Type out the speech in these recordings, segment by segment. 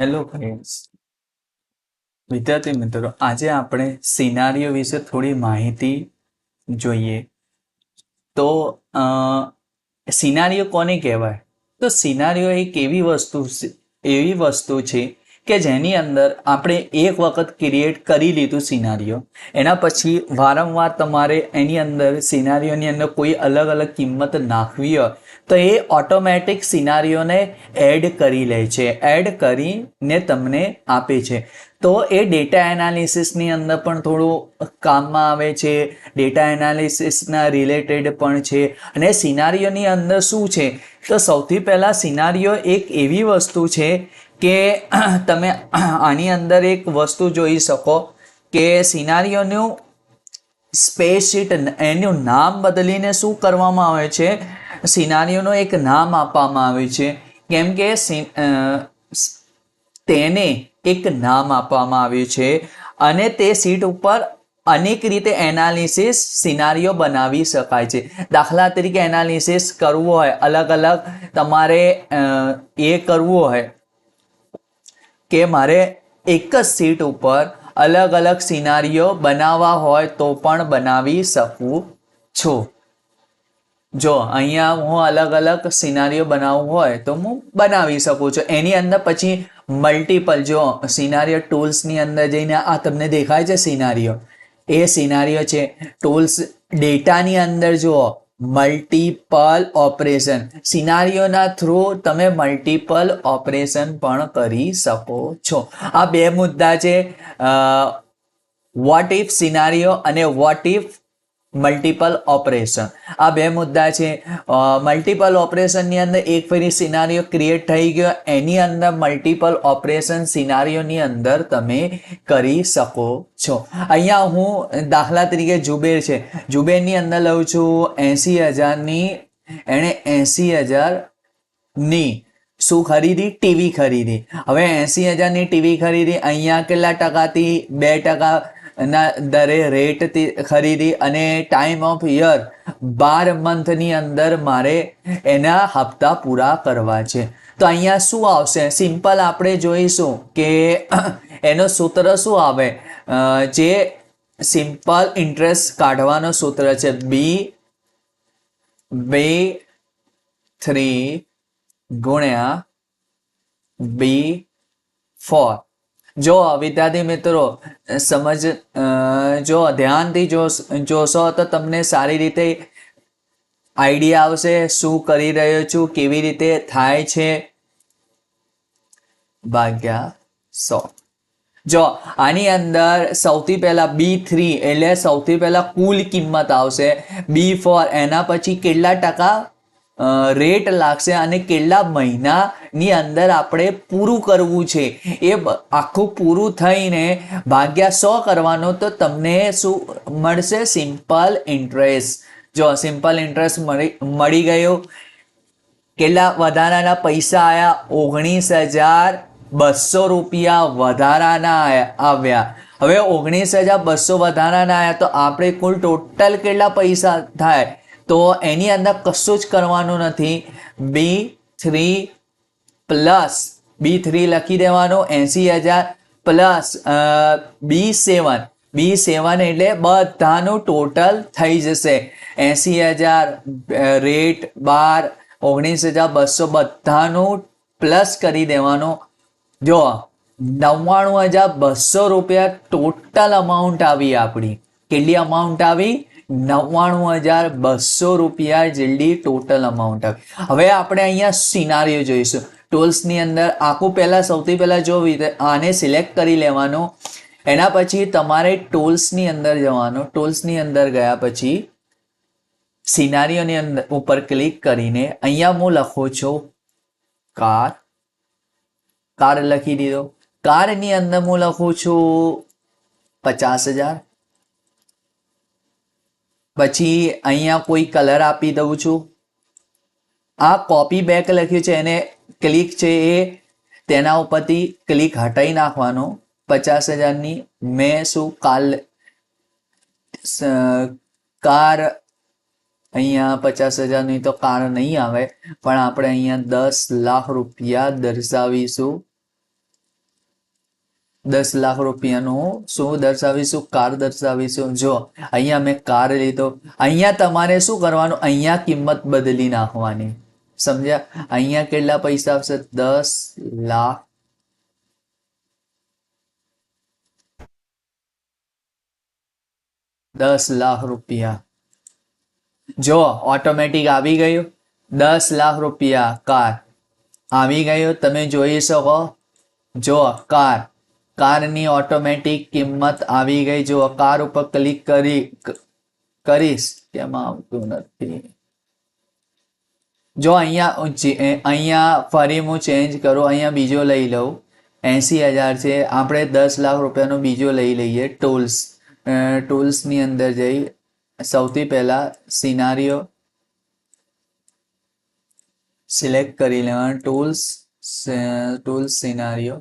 Hello friends વિદ્યાર્થી મિત્રો, આજે આપણે સિનારીઓ વિશે થોડી માહિતી જોઈએ. તો સિનારીઓ કોને કહેવાય? તો સિનારીઓ એક એવી વસ્તુ એવી વસ્તુ છે કે જેની અંદર આપણે એક વખત ક્રિએટ કરી લીધું સિનારીઓ એના પછી વારંવાર તમારે એની અંદર સિનારીઓની અંદર કોઈ અલગ અલગ કિંમત નાખવી હોય, તો એ ઓટોમેટિક સિનારીઓને એડ કરી લે છે. એડ કરીને તમને આપે છે. તો એ ડેટા એનાલિસિસની અંદર પણ થોડું કામમાં આવે છે ડેટા એનાલિસિસના રિલેટેડ પણ છે. અને સિનારીઓની અંદર શું છે? તો સૌથી પહેલાં સિનારીઓ એક એવી વસ્તુ છે કે તમે આની અંદર એક વસ્તુ જોઈ શકો કે સિનારીઓનું સ્પેસશીટ એનું નામ બદલીને શું કરવામાં આવે છે? સિનારીઓનું એક નામ આપવામાં આવે છે. કેમ કે તેને એક નામ આપવામાં આવ્યું છે અને તે સીટ ઉપર અનેક રીતે એનાલિસિસ સિનારીઓ બનાવી શકાય છે. દાખલા તરીકે એનાલિસિસ કરવું હોય અલગ અલગ તમારે એ કરવું હોય કે મારે એક જ સીટ ઉપર અલગ અલગ સિનારીઓ બનાવવા હોય તો પણ બનાવી શકું છું. જો અહીંયા હું અલગ અલગ સિનારીઓ બનાવવું હોય તો હું બનાવી શકું છું. એની અંદર પછી મલ્ટિપલ જો સિનારીઓ ટૂલ્સની અંદર જઈને આ તમને દેખાય છે સિનારીઓ. એ સિનારીઓ છે. ટૂલ્સ ડેટાની અંદર જુઓ. મલ્ટિપલ ઓપરેશન સિનારીઓના થ્રુ તમે મલ્ટિપલ ઓપરેશન પણ કરી શકો છો. આ બે મુદ્દા છે વોટ ઇફ સિનારીઓ અને વોટ ઇફ મલ્ટિપલ ઓપરેશન આ બે મુદ્દા છે. મલ્ટિપલ ઓપરેશનની અંદર એક ફેરી સિનારીઓ ક્રિએટ થઈ ગયો. એની અંદર મલ્ટિપલ ઓપરેશન સિનારીઓની અંદર તમે કરી શકો છો. અહીંયા હું દાખલા તરીકે જુબેર છે. જુબેરની અંદર લઉં છું એંસી હજારની, એણે એંસી હજારની શું ખરીદી? ટીવી ખરીદી. હવે એંસી હજારની ટીવી ખરીદી. અહીંયા કેટલા ટકાથી? બે ટકા ના દરે રેટથી ખરીદી અને ટાઈમ ઓફ યર બાર મંથની અંદર મારે એના હપ્તા પૂરા કરવા છે. તો અહીંયા શું આવશે? સિમ્પલ આપણે જોઈશું કે એનો સૂત્ર શું આવે? જે સિમ્પલ ઇન્ટરેસ્ટ કાઢવાનો સૂત્ર છે. બી બે થ્રી ગુણ્યા બી ફોર જો વિદ્યાર્થી મિત્રો સમજ જો ધ્યાનથી જો જોશો તો તમને સારી રીતે આઈડિયા આવશે શું કરી રહ્યો છું, કેવી રીતે થાય છે. ભાગ્યા સો. જો આની અંદર સૌથી પહેલા બી થ્રી, એટલે સૌથી પહેલા કુલ કિંમત આવશે. બી ફોર, એના પછી કેટલા ટકા રેટ લાગશે અને કેટલા મહિનાની અંદર આપણે પૂરું કરવું છે. એ આખું પૂરું થઈને ભાગ્યા સો કરવાનો તો તમને શું મળશે? સિમ્પલ ઇન્ટરેસ્ટ જો સિમ્પલ ઇન્ટરેસ્ટ મળી મળી ગયો. કેટલા વધારાના પૈસા આવ્યા ઓગણીસ હજાર બસો રૂપિયા વધારાના આવ્યા. હવે ઓગણીસ હજાર બસો વધારાના આવ્યા તો આપણે કુલ ટોટલ કેટલા પૈસા થાય? તો એની અંદર કશું જ કરવાનું નથી. B three plus, B three લખી દેવાનું, એંસી હજાર પ્લસ બી સેવન. બી સેવન એટલે બધાનું ટોટલ થઈ જશે. એંસી હજાર રેટ બાર, ઓગણીસ હજાર બસો બધાનું પ્લસ કરી દેવાનું. જો, નવ્વાણું હજાર બસો રૂપિયા ટોટલ અમાઉન્ટ આવી આપણી. કેટલી અમાઉન્ટ આવી? નવ્વાણું હજાર બસો રૂપિયા જેટલી ટોટલ અમાઉન્ટ આવી હવે આપણે અહીંયા સિનારીઓ જોઈશું. ટોલ્સની અંદર આખું પહેલાં, સૌથી પહેલાં જો વિધ- આને સિલેક્ટ કરી લેવાનું, એના પછી તમારે ટોલ્સની અંદર જવાનું. ટોલ્સની અંદર ગયા પછી સિનારીઓની અંદર ઉપર ક્લિક કરીને અહીંયા હું લખું છું કાર કાર લખી દીધો. કારની અંદર હું લખું છું પચાસ હજાર. પછી અહીંયા કોઈ કલર આપી દઉં છું. આ કોપી બેક લખ્યું છે, એને ક્લિક છે એ, તેના ઉપરથી ક્લિક હટાઈ નાખવાનું. પચાસ હજારની મેં શું કાલ કાર, અહીંયા પચાસ હજારની તો કાર નહીં આવે, પણ આપણે અહીંયા દસ લાખ રૂપિયા દર્શાવીશું. દસ લાખ રૂપિયાનું શું દર્શાવીશું? કાર દર્શાવીશું? જો, અહીંયા મેં કાર લીધો. અહીંયા તમારે શું કરવાનું? અહીંયા કિંમત બદલી નાખવાની. સમજ્યા? અહીંયા કેટલા પૈસા આવશે? દસ લાખ. દસ લાખ રૂપિયા. જો, ઓટોમેટિક આવી ગયું. દસ લાખ રૂપિયા કાર. આવી ગયું. તમે જોઈ શકો. જો, કાર. કારની ઓટોમેટિક કિંમત આવી ગઈ. જો કાર ઉપર ક્લિક કરી કરીશ કેમ આવતું નથી. જો અહીંયા અહીંયા ફરી હું ચેન્જ કરું, અહીંયા બીજો લઈ લઉં. એંસી હજાર છે. આપણે દસ લાખ રૂપિયાનો બીજો લઈ લઈએ ટૂલ્સ ટૂલ્સની અંદર જઈ, સૌથી પહેલા સિનારીઓ સિલેક્ટ કરી લેવાનું ટૂલ્સ ટૂલ્સ સિનારીઓ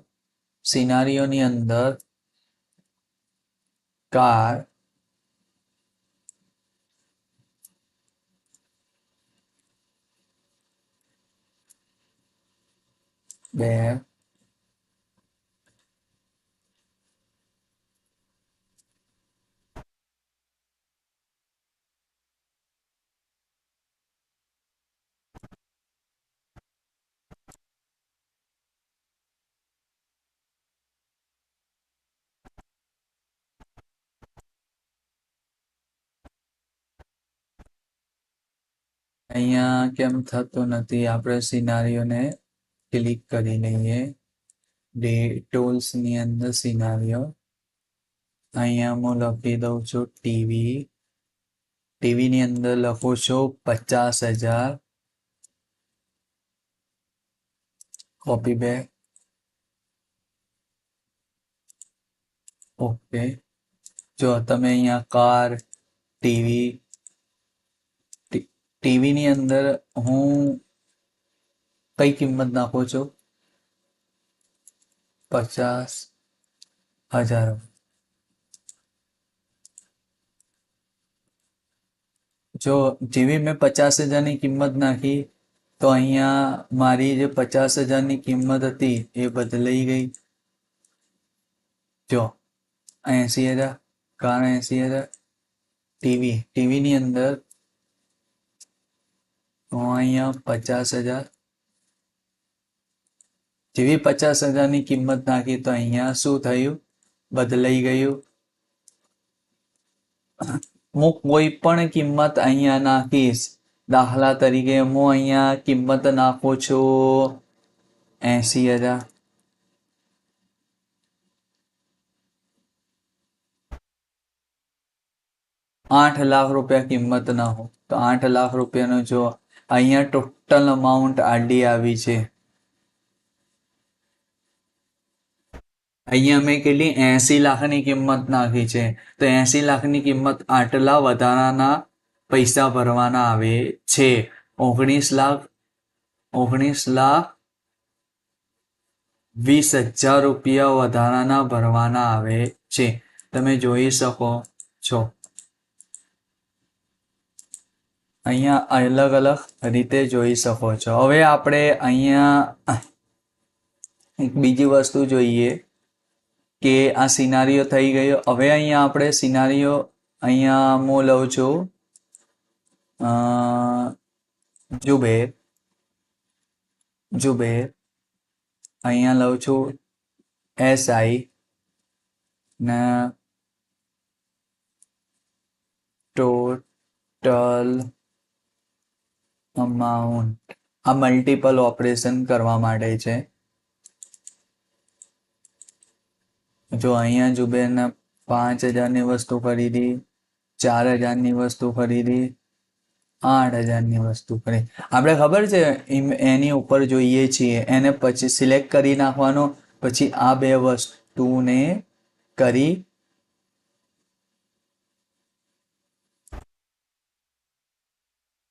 સિનારીઓની અંદર કાર બે અહીંયા કેમ થતું નથી? આપણે સિનારીઓને ક્લિક કરી લઈએ. ડે, ટોલ્સની અંદર સિનારીઓ. અહીંયા હું લખી દઉં છું ટીવી. ટીવીની અંદર લખું છું પચાસ હજાર. કોપી બેક ઓકે જો તમે અહીંયા કાર, ટીવી ટીવીની અંદર હું કઈ કિંમત નાખું છું? પચાસ હજાર. જો જેવી મેં પચાસ હજારની કિંમત નાખી, તો અહીંયા મારી જે પચાસ હજારની કિંમત હતી એ બદલાઈ ગઈ. જો એંસી હજાર કાર એસી હજાર. ટીવી, ટીવીની અંદર હું અહીંયા પચાસ હજાર. જેવી પચાસ હજારની કિંમત નાખી તો અહીંયા શું થયું? બદલાઈ ગયું. હું કોઈ પણ કિંમત અહીંયા નાખીશ. દાખલા તરીકે હું અહીંયા કિંમત નાખું છું એસી હજાર. આઠ લાખ રૂપિયા કિંમત ના હો તો આઠ લાખ રૂપિયાનો જો અહીંયા ટોટલ અમાઉન્ટ આડી આવી છે. અહીંયા મેં કેટલી? એસી લાખની કિંમત નાખી છે. તો એસી લાખની કિંમત આટલા વધારાના પૈસા ભરવાના આવે છે. ઓગણીસ લાખ ઓગણીસ લાખ વીસ હજાર રૂપિયા વધારાના ભરવાના આવે છે. તમે જોઈ શકો છો. અહીંયા અલગ અલગ રીતે જોઈ શકો છો. હવે આપણે અહીંયા એક બીજી વસ્તુ જોઈએ કે આ સિનારીઓ થઈ ગયો. હવે અહીંયા આપણે સિનારીઓ અહીંયા હું લઉં છું. જુબેર જુબેર. અહીંયા લઉં છું એસઆઈ ને ટોટલ અમાઉન્ટ આ મલ્ટિપલ ઓપરેશન કરવા માટે છે. જો અહીંયા જુબેરને પાંચ હજારની વસ્તુ ખરીદી, ચાર હજારની વસ્તુ ખરીદી, આઠ હજારની વસ્તુ ખરીદી. આપણે ખબર છે એની ઉપર જોઈએ છીએ. એને પછી સિલેક્ટ કરી નાખવાનો, પછી આ બે વસ્તુને કરી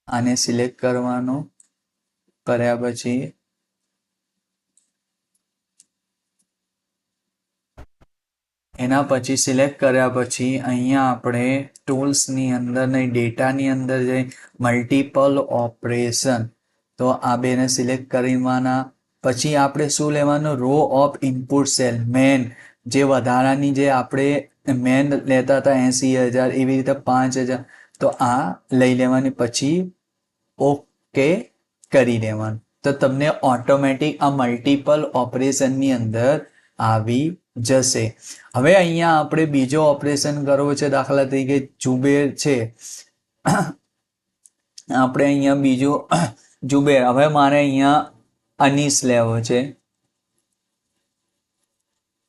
આને સિલેક્ટ કરવાનું કર્યા પછી એના પછી સિલેક્ટ કર્યા પછી અહીંયા આપણે ટૂલ્સની અંદર નહીં ડેટાની અંદર જઈ મલ્ટિપલ ઓપરેશન તો આ બેને સિલેક્ટ કરવાના. પછી આપણે શું લેવાનું? રો ઓફ ઇનપુટ સેલ મેન જે વધારાની જે આપણે મેન લેતા હતા એંસી હજાર, એવી રીતે પાંચ હજાર. તો આ લઈ લેવાની. પછી ઓકે કરી દેવાનું. તો તમને ઓટોમેટિક આ મલ્ટિપલ ઓપરેશનની અંદર આવી જશે. હવે અહીંયા આપણે બીજો ઓપરેશન કરવો છે દાખલા તરીકે જુબેર છે. આપણે અહીંયા બીજું જુબેર. હવે મારે અહીંયા અનીશ લેવો છે.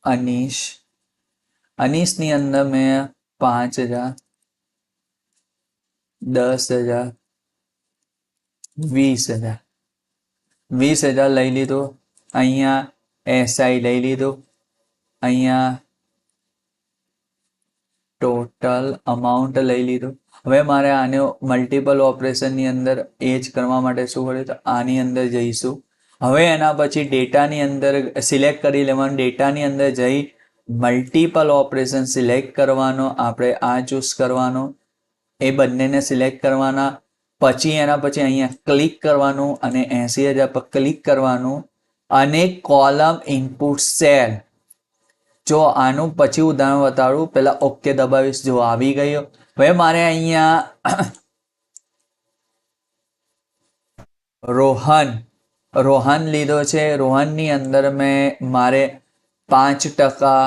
અનીશ. અનીશની અંદર મેં પાંચ હજાર, દસ હજાર વીસ હજાર. વીસ હજાર લઈ લીધો. અહીંયા એસઆઈ લઈ લીધો. અહીંયા ટોટલ અમાઉન્ટ લઈ લીધું. હવે મારે આને મલ્ટિપલ ઓપરેશનની અંદર એ જ કરવા માટે શું કર્યું તો આની અંદર જઈશું. હવે એના પછી ડેટાની અંદર સિલેક્ટ કરી લેવાનું. ડેટાની અંદર જઈ મલ્ટિપલ ઓપરેશન સિલેક્ટ કરવાનો, આપણે આ ચૂઝ કરવાનો. એ બંનેને સિલેક્ટ કરવાના. પછી એના પછી અહીંયા ક્લિક કરવાનું અને એંસી હજાર પર ક્લિક કરવાનું અને કોલમ ઇનપુટ સેલ જો આનું પછી ઉદાહરણ બતાડું, પેલા ઓકે દબાવીશ, જો આવી ગયો. હવે મારે અહીંયા રોહન રોહન લીધો છે. રોહનની અંદર મેં મારે પાંચ ટકા,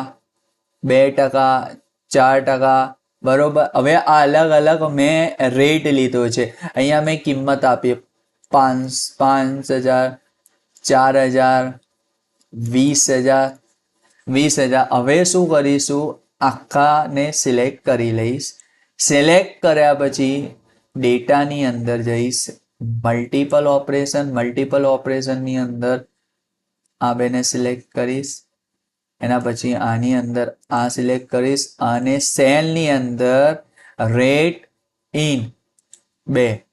બે ટકા, ચાર ટકા બરોબર. હવે આ અલગ અલગ મેં રેટ લીધો છે. અહીંયા મેં કિંમત આપી. પાંચ પાંચ હજાર, ચાર હજાર, વીસ હજાર વીસ હજાર. હવે શું કરીશું? આખાને સિલેક્ટ કરી લઈશ. સિલેક્ટ કર્યા પછી ડેટાની અંદર જઈશ. મલ્ટિપલ ઓપરેશન મલ્ટિપલ ઓપરેશનની અંદર આ બેને સિલેક્ટ કરીશ. એના પછી આની અંદર આ સિલેક્ટ કરીશ અને સેલની અંદર રેટ ઇન બે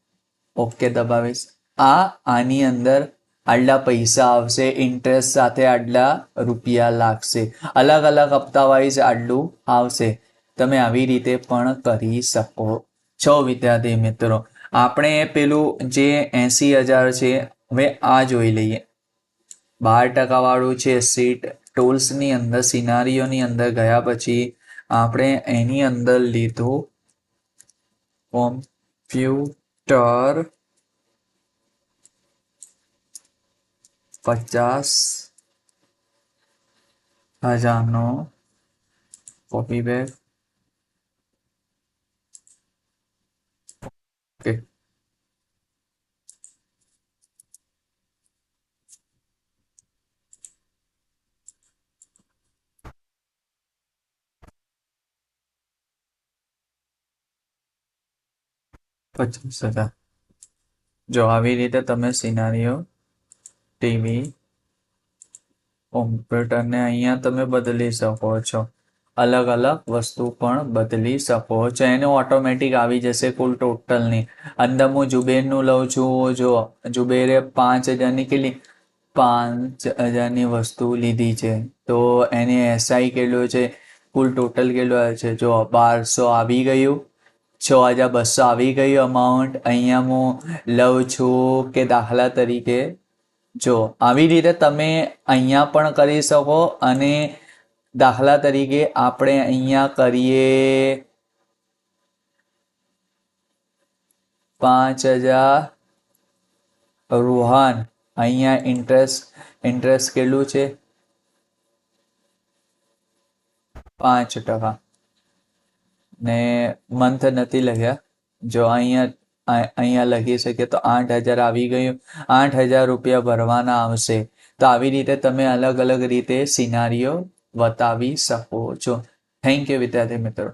ઓકે દબાવીશ. આ આની અંદર આટલા પૈસા આવશે ઇન્ટરેસ્ટ સાથે આટલા રૂપિયા લાગશે. અલગ અલગ હપ્તા વાઇઝ આટલું આવશે. તમે આવી રીતે પણ કરી શકો છો, વિદ્યાર્થી મિત્રો. આપણે પેલું જે એંસી હજાર છે, હવે આ જોઈ લઈએ. બાર ટકા વાળું છે, સીટ ટૂલ્સની અંદર, સિનારીઓની અંદર ગયા પછી આપણે એની અંદર લીધું કોમ્પ્યુટર પચાસ હજારનો કોપી બેગ ઓકે પચાસ હજાર જો આવી રીતે તમે સિનારીઓ ટીવી કોમ્પ્યુટરને અહીંયા તમે બદલી શકો છો. અલગ અલગ વસ્તુ પણ બદલી શકો છો. એને ઓટોમેટિક આવી જશે કુલ ટોટલની અંદર હું જુબેરનું લઉં છું, જો જુબેરે પાંચ હજારની કેટલી? પાંચ હજારની વસ્તુ લીધી છે. તો એને એસઆઈ કેટલો છે? કુલ ટોટલ કેટલો છે? જો બારસો આવી ગયું છ હજાર બસો આવી ગયું અમાઉન્ટ અહીંયા હું લઉં છું કે દાખલા તરીકે, જો, આવી રીતે તમે અહીંયા પણ કરી શકો અને દાખલા તરીકે આપણે અહીંયા કરીએ પાંચ હજાર રૂહાન. અહીંયા ઇન્ટરેસ્ટ ઇન્ટરેસ્ટ કેટલું છે? પાંચ ટકા. ને મંથ નથી લખ્યા. જો અહીંયા અહીંયા લખી શકીએ તો આઠ હજાર આવી ગયું. આઠ હજાર રૂપિયા ભરવાના આવશે. તો આવી રીતે તમે અલગ અલગ રીતે સિનારીઓ બતાવી શકો છો. થેન્ક યુ વિદ્યાર્થી મિત્રો.